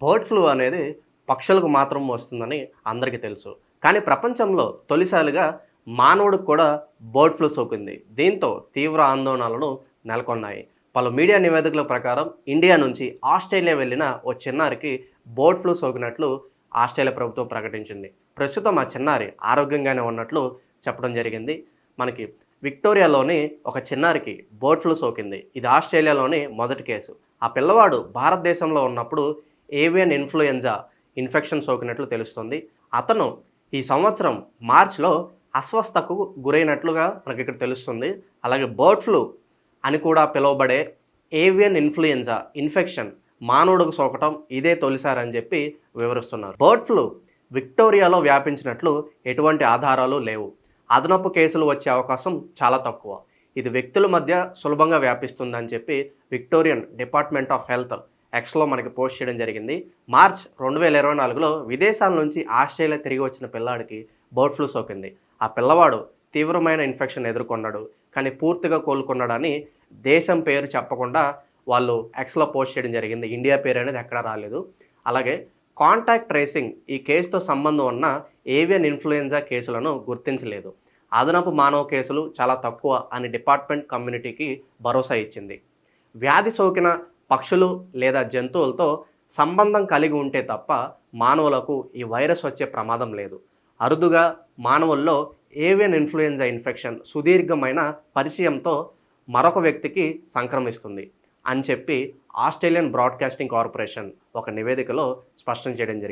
Bird flu అనేది పక్షులకు మాత్రం వస్తుందని అందరికీ తెలుసు. కానీ ప్రపంచంలో తొలిసారిగా మానవుడికి కూడా బర్డ్ ఫ్లూ సోకింది. దీంతో తీవ్ర ఆందోళనలను నెలకొన్నాయి. పలు మీడియా నివేదికల ప్రకారం ఇండియా నుంచి ఆస్ట్రేలియా వెళ్ళిన ఓ చిన్నారికి బర్డ్ ఫ్లూ సోకినట్లు ఆస్ట్రేలియా ప్రభుత్వం ప్రకటించింది. ప్రస్తుతం ఆ చిన్నారి ఆరోగ్యంగానే ఉన్నట్లు చెప్పడం జరిగింది. మనకి విక్టోరియాలోని ఒక చిన్నారికి బర్డ్ ఫ్లూ సోకింది. ఇది ఆస్ట్రేలియాలోని మొదటి కేసు. ఆ పిల్లవాడు భారతదేశంలో ఉన్నప్పుడు ఏవియన్ ఇన్ఫ్లుయెంజా ఇన్ఫెక్షన్ సోకినట్లు తెలుస్తుంది. అతను ఈ సంవత్సరం మార్చిలో అస్వస్థకు గురైనట్లుగా మనకి ఇక్కడ తెలుస్తుంది. అలాగే బర్డ్ ఫ్లూ అని కూడా పిలువబడే ఏవియన్ ఇన్ఫ్లుయెంజా ఇన్ఫెక్షన్ మానవుడికి సోకటం ఇదే తొలిసారని చెప్పి వివరిస్తున్నారు. బర్డ్ ఫ్లూ విక్టోరియాలో వ్యాపించినట్లు ఎటువంటి ఆధారాలు లేవు. అదనపు కేసులు వచ్చే అవకాశం చాలా తక్కువ. ఇది వ్యక్తుల మధ్య సులభంగా వ్యాపిస్తుందని చెప్పి విక్టోరియన్ డిపార్ట్మెంట్ ఆఫ్ హెల్త్ ఎక్స్లో మనకి పోస్ట్ చేయడం జరిగింది. మార్చ్ రెండు వేల ఇరవై నాలుగులో విదేశాల నుంచి ఆస్ట్రేలియా తిరిగి వచ్చిన పిల్లాడికి బర్డ్ ఫ్లూ సోకింది. ఆ పిల్లవాడు తీవ్రమైన ఇన్ఫెక్షన్ ఎదుర్కొన్నాడు. కానీ పూర్తిగా కోలుకున్నాడని దేశం పేరు చెప్పకుండా వాళ్ళు ఎక్స్లో పోస్ట్ చేయడం జరిగింది. ఇండియా పేరు అనేది ఎక్కడా రాలేదు. అలాగే కాంటాక్ట్ ట్రేసింగ్ ఈ కేసుతో సంబంధం ఉన్న ఏవియన్ ఇన్ఫ్లుయెంజా కేసులను గుర్తించలేదు. అదనపు మానవ కేసులు చాలా తక్కువ అని డిపార్ట్మెంట్ కమ్యూనిటీకి భరోసా ఇచ్చింది. వ్యాధి సోకిన పక్షులు లేదా జంతువులతో సంబంధం కలిగి ఉంటే తప్ప మానవులకు ఈ వైరస్ వచ్చే ప్రమాదం లేదు. అరుదుగా మానవుల్లో ఏవియన్ ఇన్ఫ్లుయెంజా ఇన్ఫెక్షన్ సుదీర్ఘమైన పరిచయంతో మరొక వ్యక్తికి సంక్రమిస్తుంది అని చెప్పి ఆస్ట్రేలియన్ బ్రాడ్కాస్టింగ్ కార్పొరేషన్ ఒక నివేదికలో స్పష్టం చేయడం జరిగింది.